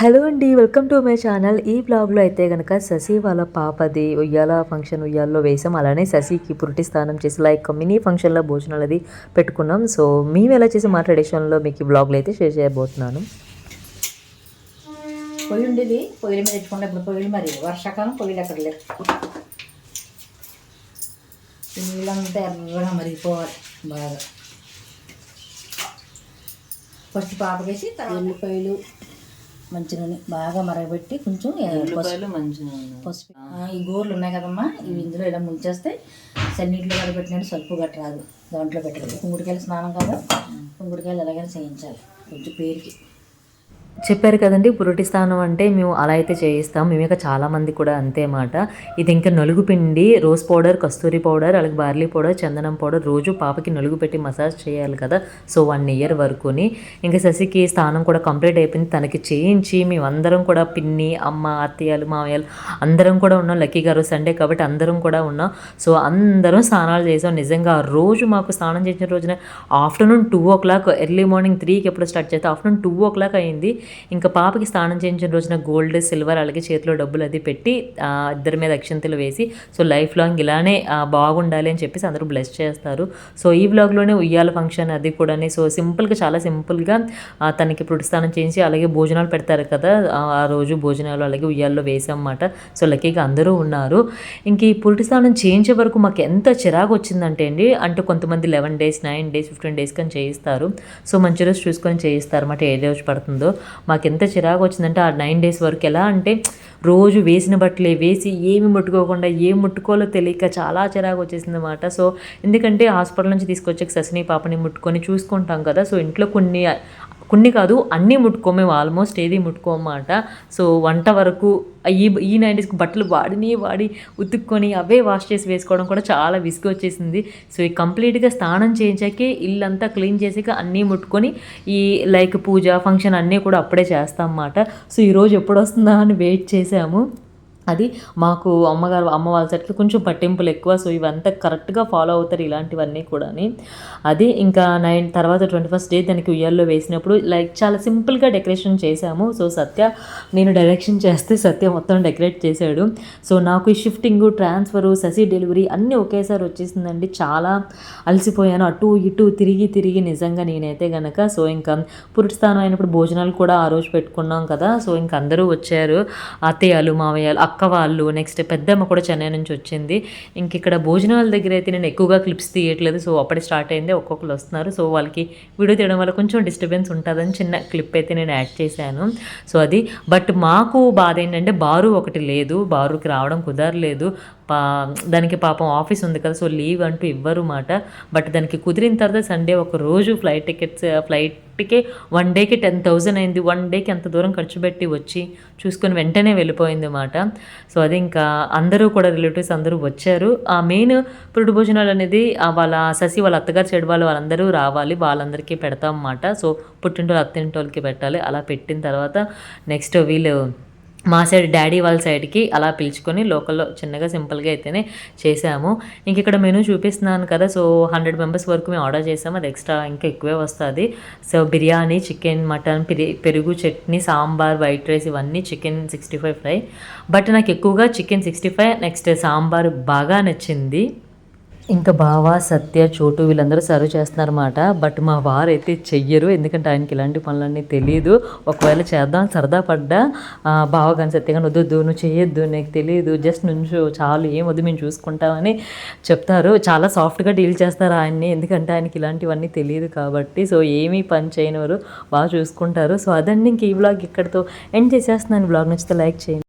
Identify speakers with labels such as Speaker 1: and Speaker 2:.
Speaker 1: Hello అండి welcome to my channel. ఈ బ్లాగ్లో అయితే కనుక శశి వాళ్ళ పాపది ఉయ్యాల ఫంక్షన్ ఉయ్యాల్లో వేసాం. అలానే శశికి పురుటి స్నానం చేసి లైక్ మినీ ఫంక్షన్లో భోజనాలు అది పెట్టుకున్నాం. సో మేము ఎలా చేసి మా ట్రెడిషన్లో మీకు ఈ బ్లాగ్లో అయితే షేర్ చేయబోతున్నాను.
Speaker 2: పొయ్యి ఉండేది. పొయ్యిల మీద పెట్టుకుంటే ఇప్పుడు పొయ్యిలు మరి? వర్షాకాలం పొయ్యిలు అక్కడ ఈ నీళ్ళంతా ఎర్రగా మరిగిపోవాలి బాగా. ఫస్ట్ పాపకేసి ఉల్లిపాయలు మంచి నూనె బాగా మరగబెట్టి కొంచెం పసుపు. ఈ గోర్లు ఉన్నాయి కదమ్మా ఇవి ఇందులో ఇలా ముంచేస్తే సన్నీటిలో కలపెట్టినట్టు సలుపు గట్ట రాదు. దాంట్లో పెట్టాలి కుంగుడికాయలు స్నానం కదా? కుంగుడికాయలు ఎలాగైనా చేయించాలి. కొంచెం పేరుకి.
Speaker 1: చెప్పారు కదండి పురుటి స్నానం అంటే మేము అలా అయితే చేయిస్తాం. మేము ఇక చాలామంది కూడా అంతే మాట. ఇది ఇంకా నలుగు పిండి రోజ్ పౌడర్ కస్తూరి పౌడర్ అలాగే బార్లీ పౌడర్ చందనం పౌడర్ రోజు పాపకి నలుగు పెట్టి మసాజ్ చేయాలి కదా. సో వన్ ఇయర్ వరకుని. ఇంకా శశికి స్నానం కూడా కంప్లీట్ అయిపోయింది. తనకి చేయించి మేమందరం కూడా పిన్ని అమ్మ అత్తయ్యలు మామయ్యలు అందరం కూడా ఉన్నాం. లక్కీ గారు సండే కాబట్టి అందరం కూడా ఉన్నాం. సో అందరం స్నానాలు చేసాం. నిజంగా ఆ రోజు మాకు స్నానం చేసిన రోజున afternoon two o'clock early morning త్రీకి ఎప్పుడు స్టార్ట్ చేస్తే ఆఫ్టర్నూన్ టూ ఓ క్లాక్ అయింది. ఇంకా పాపకి స్నానం చేయించిన రోజున గోల్డ్ సిల్వర్ అలాగే చేతిలో డబ్బులు అది పెట్టి ఇద్దరి మీద అక్షంతలు వేసి సో లైఫ్ లాంగ్ ఇలానే బాగుండాలి అని చెప్పేసి అందరూ బ్లెస్ చేస్తారు. సో ఈ బ్లాగ్లోనే ఉయ్యాల ఫంక్షన్ అది కూడా సో సింపుల్గా చాలా సింపుల్గా తనకి ఇప్పుడు స్నానం చేయించి అలాగే భోజనాలు పెడతారు కదా ఆ రోజు భోజనాలు అలాగే ఉయ్యాల్లో వేసామన్నమాట. సో లక్కీగా అందరూ ఉన్నారు. ఇంక ఈ పురిటి స్నానం చేయించే వరకు మాకు ఎంత చిరాకు వచ్చిందంటే అండి అంటే కొంతమంది eleven days nine days fifteen days కానీ చేయిస్తారు. సో మంచి రోజు చూసుకొని చేయిస్తారు అన్నమాట ఏ రోజు పడుతుందో. మాకు ఎంత చిరాకు వచ్చిందంటే ఆ నైన్ డేస్ వరకు ఎలా అంటే రోజు వేసిన బట్టలే వేసి ఏమి ముట్టుకోకుండా ఏం ముట్టుకోవాలో తెలియక చాలా చిరాకు వచ్చేసింది అనమాట సో ఎందుకంటే హాస్పిటల్ నుంచి తీసుకొచ్చాక ససిని పాపని ముట్టుకొని చూసుకుంటాం కదా. సో ఇంట్లో కొన్ని కొన్ని కాదు అన్నీ ముట్టుకో మేము. ఆల్మోస్ట్ ఏది ముట్టుకోమాట సో వంట వరకు ఈ ఈ నైంటీస్కి బట్టలు వాడిని వాడి ఉతుక్కొని అవే వాష్ చేసి వేసుకోవడం కూడా చాలా విసుగు వచ్చేసింది. సో ఈ కంప్లీట్గా స్నానం చేయించాకే ఇల్లంతా క్లీన్ చేసాక అన్నీ ముట్టుకొని ఈ లైక్ పూజ ఫంక్షన్ అన్నీ కూడా అప్పుడే చేస్తాం అన్నమాట. సో ఈరోజు ఎప్పుడు వస్తుందా అని వెయిట్ చేసి చేసాము అది మాకు అమ్మగారు అమ్మ వాళ్ళ సైడ్కి కొంచెం పట్టింపులు ఎక్కువ. సో ఇవంతా కరెక్ట్గా ఫాలో అవుతారు ఇలాంటివన్నీ కూడాని. అది ఇంకా నైన్ తర్వాత ట్వంటీ ఫస్ట్ డే దానికి ఉయ్యాల్లో వేసినప్పుడు లైక్ చాలా సింపుల్గా డెకరేషన్ చేశాము. సో సత్య నేను డైరెక్షన్ చేస్తే సత్య మొత్తం డెకరేట్ చేశాడు. సో నాకు ఈ షిఫ్టింగ్ ట్రాన్స్ఫరు ససి డెలివరీ అన్నీ ఒకేసారి వచ్చేసిందండి. చాలా అలసిపోయాను. అటు ఇటు తిరిగి తిరిగి నిజంగా నేనైతే గనక. సో ఇంకా పురుటిస్థానం అయినప్పుడు భోజనాలు కూడా ఆ రోజు పెట్టుకున్నాం కదా. సో ఇంకా అందరూ వచ్చారు. అత్తయ్యలు మావయ్యాలు అక్క వాళ్ళు నెక్స్ట్ పెద్దమ్మ కూడా చెన్నై నుంచి వచ్చింది. ఇంక ఇక్కడ భోజనాల దగ్గర అయితే నేను ఎక్కువగా క్లిప్స్ తీయట్లేదు. సో అప్పుడే స్టార్ట్ అయింది ఒక్కొక్కరు వస్తున్నారు. సో వాళ్ళకి వీడియో తీయడం వల్ల కొంచెం డిస్టర్బెన్స్ ఉంటుందని చిన్న క్లిప్ అయితే నేను యాడ్ చేశాను. సో అది. బట్ మాకు బాధ ఏంటంటే బారు ఒకటి లేదు. బారుకి రావడం కుదరలేదు. పా దానికి పాపం ఆఫీస్ ఉంది కదా సో లీవ్ అంటూ ఇవ్వరు మాట. బట్ దానికి కుదిరిన తర్వాత సండే ఒక రోజు ఫ్లైట్ టికెట్స్ ఫ్లైట్ ఇప్పటికే వన్ డేకి టెన్ థౌజండ్ అయింది. వన్ డేకి ఎంత దూరం ఖర్చు పెట్టి వచ్చి చూసుకొని వెంటనే వెళ్ళిపోయింది అన్నమాట సో అది ఇంకా అందరూ కూడా రిలేటివ్స్ అందరూ వచ్చారు. ఆ మెయిన్ పురుడు భోజనాలు అనేది వాళ్ళ ససి వాళ్ళ అత్తగారు చెడు వాళ్ళు వాళ్ళందరూ రావాలి. వాళ్ళందరికీ పెడతాం అన్నమాట సో పుట్టింటోళ్ళు అత్తింటోళ్ళకి పెట్టాలి. అలా పెట్టిన తర్వాత నెక్స్ట్ వీళ్ళు మా సైడ్ డాడీ వాళ్ళ సైడ్కి అలా పిలుచుకొని లోకల్లో చిన్నగా సింపుల్గా అయితేనే చేసాము. ఇంక ఇక్కడ మెనూ చూపిస్తున్నాను కదా సో హండ్రెడ్ మెంబర్స్ వరకు మేము ఆర్డర్ చేసాము. అది ఎక్స్ట్రా ఇంకా ఎక్కువే వస్తుంది. సో బిర్యానీ చికెన్ మటన్ పెరుగు చట్నీ సాంబార్ వైట్ రైస్ ఇవన్నీ chicken sixty five fry. But నాకు ఎక్కువగా chicken sixty five next sambar బాగా నచ్చింది. ఇంకా బావ సత్య చోటు వీళ్ళందరూ సర్వ్ చేస్తున్నారన్నమాట. బట్ మా వారు అయితే చెయ్యరు ఎందుకంటే ఆయనకి ఇలాంటి పనులన్నీ తెలియదు ఒకవేళ చేద్దాం సరదా పడ్డా బావ కానీ సత్య కానీ వద్దు, నువ్వు చేయొద్దు నీకు తెలియదు జస్ట్ నుంచు చాలు ఏం వద్దు మేము చూసుకుంటామని చెప్తారు. చాలా సాఫ్ట్గా డీల్ చేస్తారు ఆయన్ని ఎందుకంటే ఆయనకి ఇలాంటివన్నీ తెలియదు కాబట్టి. సో ఏమీ పని చేయనివారు బాగా చూసుకుంటారు. సో అదండి ఇంక ఈ బ్లాగ్ ఇక్కడితో ఎండ్ చేసేస్తున్నాను. బ్లాగ్ నచ్చితే లైక్ చేయండి.